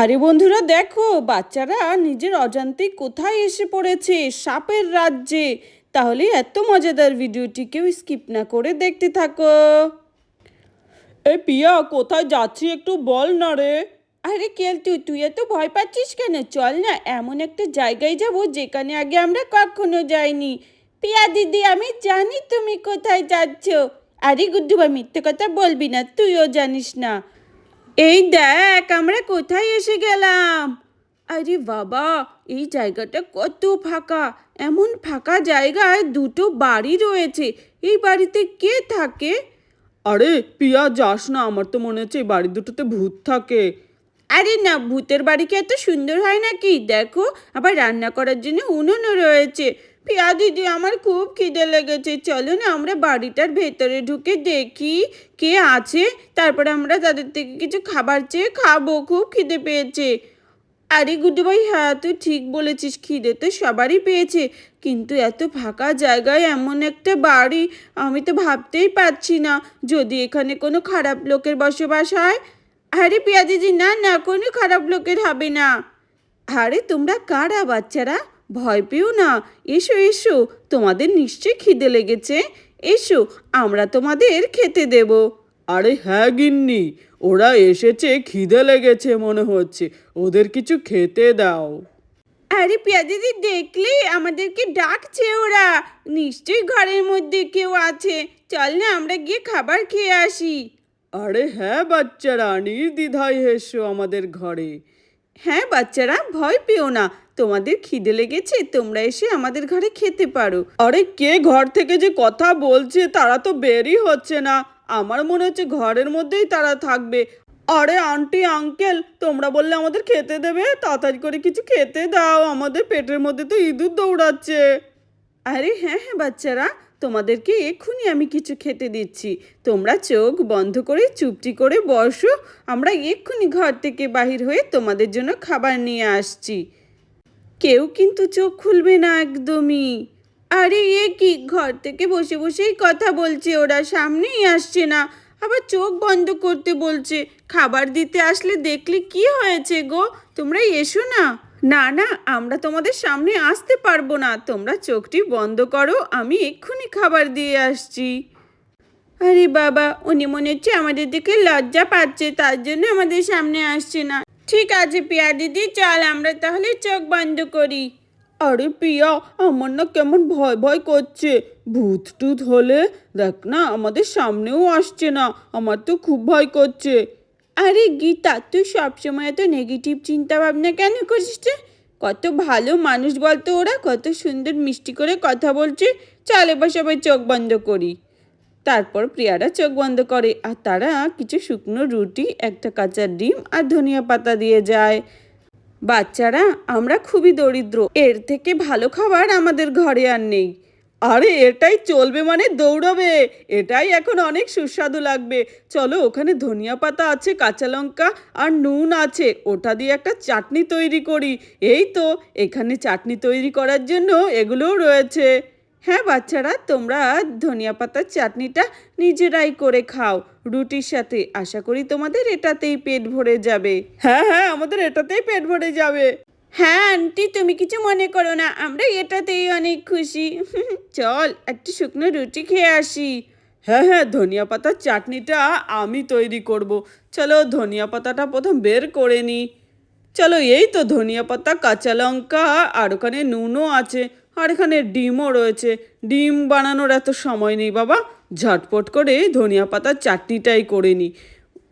আরে বন্ধুরা দেখো বাচ্চারা নিজের অজান্তেই কোথায় এসে পড়েছে সাপের রাজ্যে। তাহলে এত মজাদার ভিডিওটি কেউ স্কিপ না করে দেখতে থাকো। এ পিয়া কোথায় যাচ্ছি একটু বল না রে। আরে কেলটু তুই এত ভয় পাচ্ছিস কেন? চল না এমন একটা জায়গায় যাব যেখানে আগে আমরা কখনো যাইনি। পিয়া দিদি আমি জানি তুমি কোথায় যাচ্ছ। আরে গুড্ডু ভাই মিথ্যে কথা বলবি না তুইও জানিস না। এই দেখ আমরা কোথায় এসে গেলাম? আরে বাবা এই জায়গাটা কত ফাঁকা। এমন ফাঁকা জায়গায় দুটো বাড়ি রয়েছে। এই বাড়িতে কে থাকে? আরে পিয়া যাস না আমার তো মনে হচ্ছে এই বাড়ি দুটোতে ভূত থাকে। আরে না ভূতের বাড়ি কি এত সুন্দর হয় নাকি? দেখো আবার রান্না করার জন্য উনুনও রয়েছে। পিয়া দিদি আমার খুব খিদে লেগেছে। চলো না, আমরা বাড়িটার ভেতরে ঢুকে দেখি কে আছে। তারপরে আমরা তাদের থেকে কিছু খাবার চেয়ে খাব, খুব খিদে পেয়েছে। আরে গুড্ডু ভাই হ্যাঁ তুই ঠিক বলেছিস, খিদে তো সবারই পেয়েছে। কিন্তু এত ফাঁকা জায়গায় এমন একটা বাড়ি, আমি তো ভাবতেই পারছি না। যদি এখানে কোনো খারাপ লোকের বসবাস হয়? আরে পিয়া দিদি না না, কোনো খারাপ লোকের হবে না। আরে তোমরা কারা বাচ্চারা? ভয় পেও না। এসো এসো তোমাদের নিশ্চয়ই খিদে লেগেছে। এসো আমরা তোমাদের খেতে দেব। আরে হ্যাঁ গিন্নি ওরা এসেছে খিদে লেগেছে মনে হচ্ছে। ওদের কিছু খেতে দাও। আরে পিয়া দিদি দেখলে আমাদেরকে ডাকছে ওরা। নিশ্চয়ই ঘরের মধ্যে কেউ আছে। চল না আমরা গিয়ে খাবার খেয়ে আসি। আরে হ্যাঁ বাচ্চারা নির্দ্বিধায় এসো আমাদের ঘরে। হ্যাঁ বাচ্চারা, ভয় পেও না। তোমাদের খিদে লেগেছে, তোমরা এসে আমাদের ঘরে খেতে পারো। আরে কে ঘর থেকে যে কথা বলছে, তারা তো বেরই হচ্ছে না। আমার মনে হচ্ছে ঘরের মধ্যেই তারা থাকবে। আরে, আন্টি, আঙ্কেল, তোমরা বললে আমাদের খেতে দেবে? তাড়াতাড়ি করে কিছু খেতে দাও। আমাদের পেটের মধ্যে তো ইঁদুর দৌড়াচ্ছে। আরে হ্যাঁ হ্যাঁ বাচ্চারা। তোমাদেরকে এক্ষুনি আমি কিছু খেতে দিচ্ছি। তোমরা চোখ বন্ধ করে, চুপটি করে বসো। আমরা এক্ষুনি ঘর থেকে বাহির হয়ে তোমাদের জন্য খাবার নিয়ে আসছি। কেউ কিন্তু চোখ খুলবে না একদমই। আরে, এ কি? ঘর থেকে বসে বসেই কথা বলছে, ওরা সামনেই আসছে না। আবার চোখ বন্ধ করতে বলছে, খাবার দিতে আসলে দেখলে কি হয়েছে গো? তোমরা এসো না। না না, আমরা তোমাদের সামনে আসতে পারব না। তোমরা চোখটি বন্ধ করো, আমি এক্ষুনি খাবার দিয়ে আসছি। আরে বাবা, উনি মনে হচ্ছে আমাদের দিকে লজ্জা পাচ্ছে, তার জন্য আমাদের সামনে আসছে না। ঠিক আছে, পিয়া দিদি, চল আমরা তাহলে চোখ বন্ধ করি। আরে পিয়া, আমার না কেমন ভয় ভয় করছে। ভূত টুত হলে, দেখ না, আমাদের সামনেও আসছে না, আমার তো খুব ভয় করছে। আরে গীতা, তুই সবসময় এত নেগেটিভ চিন্তা ভাবনা কেন করিস রে? কত ভালো মানুষ বলতো ওরা, কত সুন্দর মিষ্টি করে কথা বলছে। চল এবার সবাই চোখ বন্ধ করি। তারপর প্রিয়ারা চোখ বন্ধ করে আর তারা কিছু শুকনো রুটি, একটা কাঁচা ডিম আর ধনিয়া পাতা দিয়ে যায়। বাচ্চারা, আমরা খুবই দরিদ্র, এর থেকে ভালো খাবার আমাদের ঘরে আর নেই। আরে, এটাই চলবে মানে দৌড়বে। এটাই এখন অনেক সুস্বাদু লাগবে। চলো, ওখানে ধনিয়া পাতা আছে, কাঁচা লঙ্কা আর নুন আছে। ওটা দিয়ে একটা চাটনি তৈরি করি। এই তো, এখানে চাটনি তৈরি করার জন্য এগুলোও রয়েছে। হ্যাঁ বাচ্চারা, তোমরা ধনিয়া পাতার চাটনিটা নিজেরাই করে খাও। রুটির সাথে, আশা করি তোমাদের এটাতেই পেট ভরে যাবে। হ্যাঁ হ্যাঁ আমাদের এটাতেই পেট ভরে যাবে। হ্যাঁ আন্টি, তুমি কিছু মনে করো না, আমরা এটাতেই অনেক খুশি। চল, একটু শুকনো রুটি খেয়ে আসি। হ্যাঁ হ্যাঁ ধনিয়া পাতার চাটনিটা আমি তৈরি করব। চলো, ধনিয়া পাতাটা প্রথম বের করে নিই চলো, এই তো ধনিয়া পাতা, কাঁচা লঙ্কা, আর ওখানে নুনও আছে, আর এখানে ডিমও রয়েছে। ডিম বানানোর এত সময় নেই, বাবা। ঝটপট করে ধনিয়া পাতার চাটনিটাই করে নিই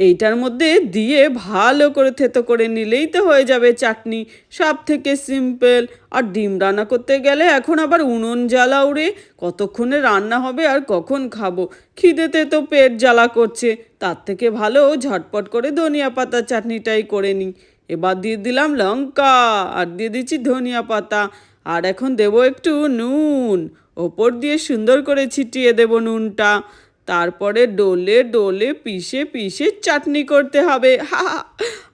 এইটার মধ্যে দিয়ে ভালো করে থেতো করে নিলেই তো হয়ে যাবে চাটনি। সব থেকে সিম্পল। আর ডিম রান্না করতে গেলে এখন আবার উনুন জ্বালা উড়ে কতক্ষণে রান্না হবে আর কখন খাব? খিদেতে তো পেট জ্বালা করছে। তার থেকে ভালো ঝটপট করে ধনিয়া পাতার চাটনিটাই করে নিই। এবার দিয়ে দিলাম লঙ্কা আর দিয়ে দিচ্ছি ধনিয়া পাতা। আর এখন দেবো একটু নুন। ওপর দিয়ে সুন্দর করে ছিটিয়ে দেবো নুনটা। তারপরে ডোলে ডোলে পিষে পিষে চাটনি করতে হবে। হা।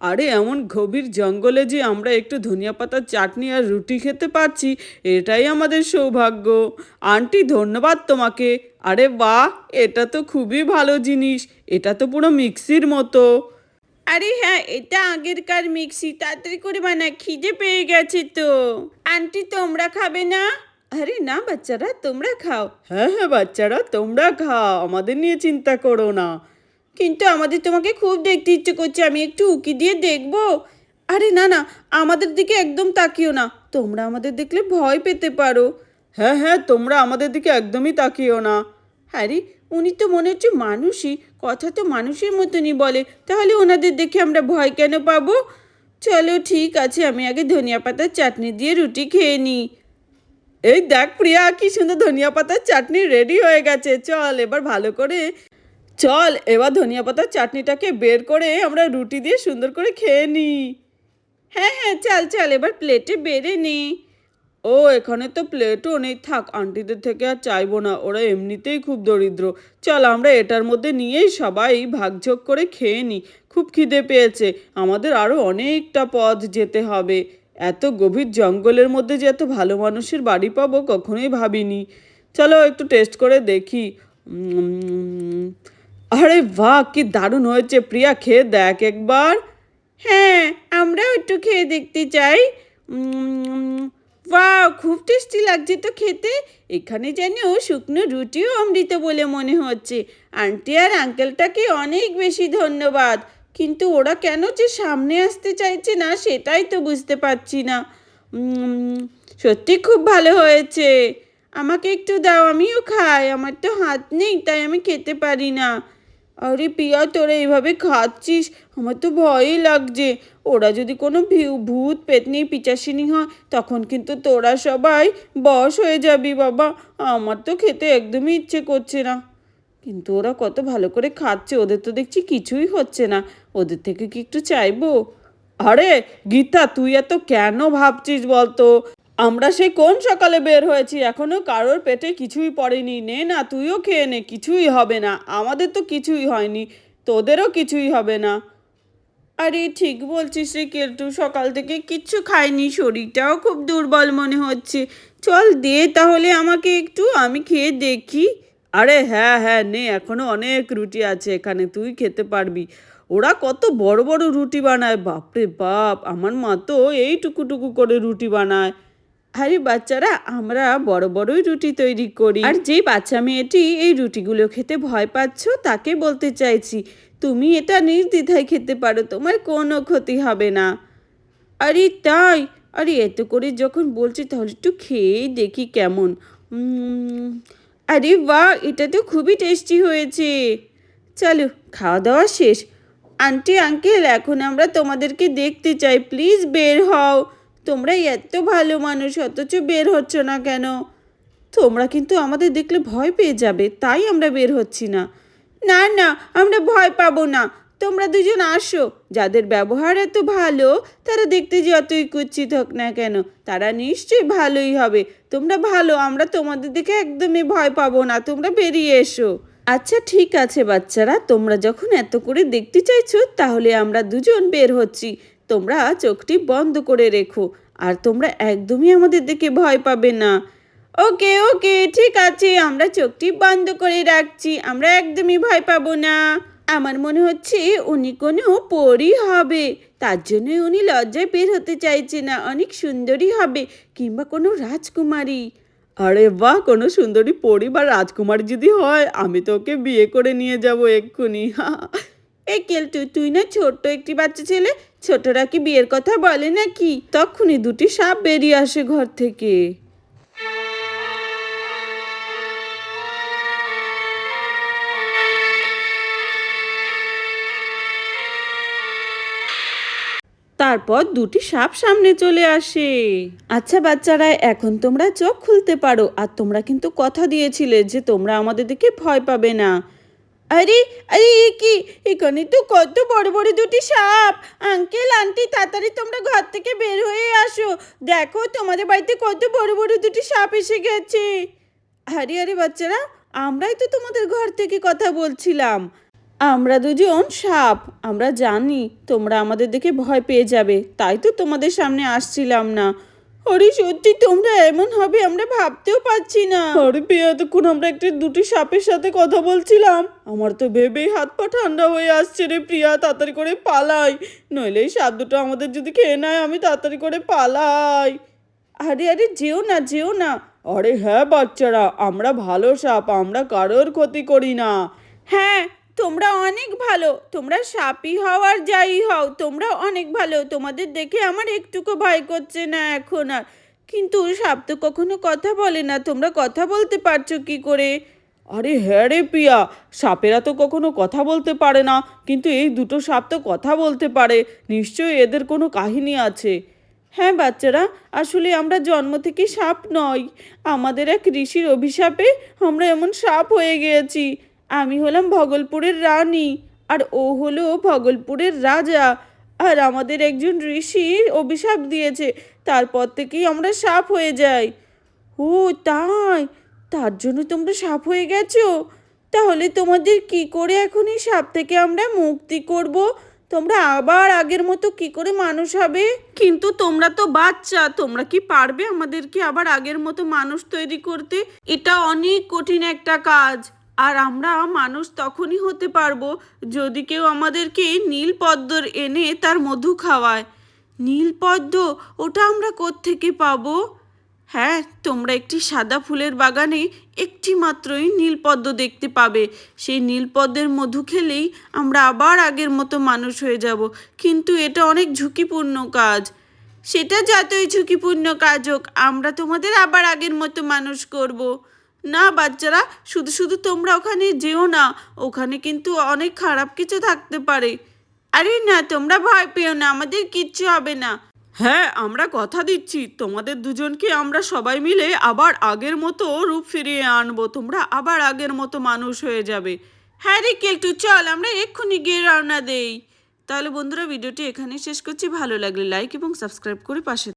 আরে, এমন গভীর জঙ্গলে যে আমরা একটু ধনিয়া পাতার চাটনি আর রুটি খেতে পারছি, এটাই আমাদের সৌভাগ্য। আন্টি, ধন্যবাদ তোমাকে। আরে বাহ, এটা তো খুবই ভালো জিনিস। এটা তো পুরো মিক্সির মতো। আরে হ্যাঁ এটা আগেরকার মিক্সি। তাড়াতাড়ি করে বানা খিদে পেয়ে গেছে তো। আন্টি, তোমরা খাবে না? আরে না বাচ্চারা তোমরা খাও। হ্যাঁ হ্যাঁ বাচ্চারা তোমরা খাও আমাদের নিয়ে চিন্তা করো না। কিন্তু আমাদের তোমাকে খুব দেখতে ইচ্ছে করছে আমি একটু উকি দিয়ে দেখব। আরে না না আমাদের দিকে একদম তাকিও না। তোমরা আমাদের দেখলে ভয় পেতে পারো। হ্যাঁ হ্যাঁ তোমরা আমাদের দিকে একদমই তাকিও না। হ্যারি উনি তো মনে হচ্ছে মানুষই কথা তো মানুষের মতনই বলে। তাহলে ওনাদের দেখে আমরা ভয় কেন পাবো? চলো ঠিক আছে আমি আগে ধনিয়া পাতার চাটনি দিয়ে রুটি খেয়ে নিই। এই দেখ প্রিয়া, কি সুন্দর ধনিয়া পাতার চাটনি রেডি হয়ে গেছে। চল, এবার ভালো করে, চল, এবার ধনিয়া পাতার চাটনিটাকে বের করে আমরা রুটি দিয়ে সুন্দর করে খেয়ে নিই হ্যাঁ হ্যাঁ চল চল, এবার প্লেটে বেড়ে নি। ও, এখানে তো প্লেটও নেই। থাক আন্টিদের থেকে আর চাইব না, ওরা এমনিতেই খুব দরিদ্র। চল, আমরা এটার মধ্যে নিয়েই সবাই ভাগযোগ করে খেয়ে নিই খুব খিদে পেয়েছে। আমাদের আরও অনেকটা পথ যেতে হবে। এত গভীর জঙ্গলের মধ্যে যে এত ভালো মানুষের বাড়ি পাবো কখনোই ভাবিনি। চলো একটু টেস্ট করে দেখি। আরে বাহ, কি দারুণ হয়েছে প্রিয়া, খেয়ে দেখ একবার। হ্যাঁ আমরাও একটু খেয়ে দেখতে চাই। বাহ, খুব টেস্টি লাগছে তো খেতে। এখানে যেন শুকনো রুটিও অমৃত বলে মনে হচ্ছে। আন্টি আর আঙ্কেলটাকে অনেক বেশি ধন্যবাদ। কিন্তু ওরা কেন যে সামনে আসতে চাইছে না, সেটাই তো বুঝতে পারছি না। সত্যি খুব ভালো হয়েছে। আমাকে একটু দাও, আমিও খাই। আমার তো হাত নেই, তাই আমি খেতে পারি না। আরে পিয়া, তোরা এইভাবে খাচ্ছিস? আমার তো ভয়ই লাগছে। ওরা যদি কোনো ভূত, পেতনি, পিচাসিনী হয়, তখন কিন্তু তোরা সবাই বস হয়ে যাবি বাবা। আমার তো খেতে একদমই ইচ্ছে করছে না। কিন্তু ওরা কত ভালো করে খাচ্ছে, ওদের তো দেখছি কিছুই হচ্ছে না। ওদের থেকে কি একটু চাইব? আরে, গীতা, তুই এত কেন ভাবছিস বলতো? আমরা সেই কোন সকালে বের হয়েছি? এখনও কারোর পেটে কিছুই পড়েনি। নে না, তুইও খেয়ে নে, কিছুই হবে না। আমাদের তো কিছুই হয়নি। তোদেরও কিছুই হবে না। আরে, ঠিক বলছিস রে কেলটু, সকাল থেকে কিচ্ছু খাইনি। শরীরটাও খুব দুর্বল মনে হচ্ছে। চল দে তাহলে আমাকে একটু, আমি খেয়ে দেখি। আরে হ্যাঁ হ্যাঁ নে, এখনও অনেক রুটি আছে এখানে, তুই খেতে পারবি। ওরা কত বড় বড় রুটি বানায়, বাপরে বাপ, আমার মা তো এইটুকুটুকু করে রুটি বানায়। আরে বাচ্চারা, আমরা বড় বড়ই রুটি তৈরি করি। আর যে বাচ্চা মেয়েটি এই রুটিগুলো খেতে ভয় পাচ্ছ, তাকে বলতে চাইছি, তুমি এটা নির্দ্বিধায় খেতে পারো, তোমার কোনো ক্ষতি হবে না। আরে তাই, আরে এত করে যখন বলছি তাহলে একটু খেয়েই দেখি কেমন। আরে বাহ, এটা তো খুবই টেস্টি হয়েছে। চলো, খাওয়া দাওয়া শেষ। আন্টি, আঙ্কেল, এখন আমরা তোমাদেরকে দেখতে চাই। প্লিজ বের হও। তোমরা এত ভালো মানুষ, অথচ বের হচ্ছ না কেন? তোমরা কিন্তু আমাদের দেখলে ভয় পেয়ে যাবে, তাই আমরা বের হচ্ছি না। না না, আমরা ভয় পাবো না। তোমরা দুজন আসো। যাদের ব্যবহার এত ভালো, তারা দেখতে যতই কুচ্ছিত হোক না কেন, তারা নিশ্চয়ই ভালোই হবে। তোমরা ভালো, আমরা তোমাদের দেখে একদমই ভয় পাবো না। তোমরা বেরিয়ে এসো। আচ্ছা ঠিক আছে বাচ্চারা, তোমরা যখন এত করে দেখতে চাইছো, তাহলে আমরা দুজন বের হচ্ছি। তোমরা চোখটি বন্ধ করে রেখো, আর তোমরা একদমই আমাদের দেখে ভয় পাবে না। ওকে ওকে, ঠিক আছে, আমরা চোখটি বন্ধ করে রাখছি, আমরা একদমই ভয় পাবো না। আমার মনে হচ্ছে উনি কোনো পরই হবে, তার জন্য উনি লজ্জায় বের হতে চাইছে না, অনেক সুন্দরী হবে, কিংবা কোনো রাজকুমারী। আরে বাহ কোনো সুন্দরী পড়ি বা রাজকুমারী যদি হয় আমি তো ওকে বিয়ে করে নিয়ে যাব এক্ষুনি। এই কেলটু তুই না ছোট্ট একটি বাচ্চা ছেলে ছোটরা কি বিয়ের কথা বলে নাকি? তখনই দুটি সাপ বেরিয়ে আসে ঘর থেকে। তারপর দুটি সাপ সামনে চলে আসে। আচ্ছা বাচ্চারা, এখন তোমরা চোখ খুলতে পারো আর তোমরা কিন্তু কথা দিয়েছিলে যে তোমরা আমাদের দিকে ভয় পাবে না। আরে আরে, এ কি? এখানে তো কত বড় বড় দুটি সাপ। আঙ্কেল, আন্টি, তাড়াতাড়ি তোমরা ঘর থেকে বের হয়ে আসো। দেখো, তোমাদের বাড়িতে কত বড় বড় দুটি সাপ এসে গেছে। আরে আরে বাচ্চারা, আমরাই তো তোমাদের ঘর থেকে কথা বলছিলাম। আমরা দুজন সাপ আমরা জানি তোমরা আমাদের দেখে ভয় পেয়ে যাবে তাই তো তোমাদের সামনে আসছিলাম না। আরে সত্যি তোমরা এমন হবে আমরা ভাবতেও পারছি না। আরে প্রিয়া এতক্ষণ আমরা একটি দুটি সাপের সাথে কথা বলছিলাম। আমার তো ভেবেই হাত পা ঠান্ডা হয়ে আসছে রে প্রিয়া তাড়াতাড়ি করে পালাই। নইলে এই সাপ দুটো আমাদের যদি খেয়ে নেয় আমি তাড়াতাড়ি করে পালাই। আরে আরে যেও না যেও না। আরে হ্যাঁ বাচ্চারা আমরা ভালো সাপ আমরা কারোর ক্ষতি করি না। হ্যাঁ তোমরা অনেক ভালো, তোমরা সাপই হওয়ার যাই হও, তোমরা অনেক ভালো, তোমাদের দেখে আমার একটুকু ভয় করছে না এখন আর। কিন্তু সাপ তো কখনো কথা বলে না, তোমরা কথা বলতে পারছ কি করে? আরে হ্যাঁ রে প্রিয়া সাপেরা তো কখনো কথা বলতে পারে না, কিন্তু এই দুটো সাপ তো কথা বলতে পারে, নিশ্চয়ই এদের কোনো কাহিনী আছে। হ্যাঁ বাচ্চারা, আসলে আমরা জন্ম থেকে সাপ নই, আমাদের এক ঋষির অভিশাপে আমরা এমন সাপ হয়ে গিয়েছি। আমি হলাম ভগলপুরের রানী, আর ও হলো ভগলপুরের রাজা। আর আমাদের একজন ঋষি অভিশাপ দিয়েছে, তারপর থেকেই আমরা সাপ হয়ে যাই। ও তাই? তার জন্য তোমরা সাপ হয়ে গেছো? তাহলে তোমাদের কি করে এখন এই সাপ থেকে আমরা মুক্তি করব? তোমরা আবার আগের মতো কি করে মানুষ হবে? কিন্তু তোমরা তো বাচ্চা, তোমরা কি পারবে আমাদেরকে আবার আগের মতো মানুষ তৈরি করতে? এটা অনেক কঠিন একটা কাজ। আর আমরা মানুষ তখনই হতে পারব যদি কেউ আমাদেরকে নীল পদ্মর এনে তার মধু খাওয়ায়। নীল পদ্ম ওটা আমরা কোত্থেকে পাবো? হ্যাঁ তোমরা একটি সাদা ফুলের বাগানে একটি মাত্রই নীলপদ্ম দেখতে পাবে। সেই নীলপদ্মের মধু খেলেই আমরা আবার আগের মতো মানুষ হয়ে যাব। কিন্তু এটা অনেক ঝুঁকিপূর্ণ কাজ। সেটা যতই ঝুঁকিপূর্ণ কাজ হোক, আমরা তোমাদের আবার আগের মতো মানুষ করব। না বাচ্চারা, শুধু শুধু তোমরা ওখানে যেও না, ওখানে কিন্তু অনেক খারাপ কিছু থাকতে পারে। আরে না, তোমরা ভয় পেও না, আমাদের কিচ্ছু হবে না। হ্যাঁ আমরা কথা দিচ্ছি, তোমাদের দুজনকে আমরা সবাই মিলে আবার আগের মতো রূপ ফিরিয়ে আনব, তোমরা আবার আগের মতো মানুষ হয়ে যাবে। হ্যাঁ রে কেলটু, চল আমরা এক্ষুনি গিয়ে রওনা দেই। তাহলে বন্ধুরা, ভিডিওটি এখানেই শেষ করছি, ভালো লাগলে লাইক এবং সাবস্ক্রাইব করে পাশে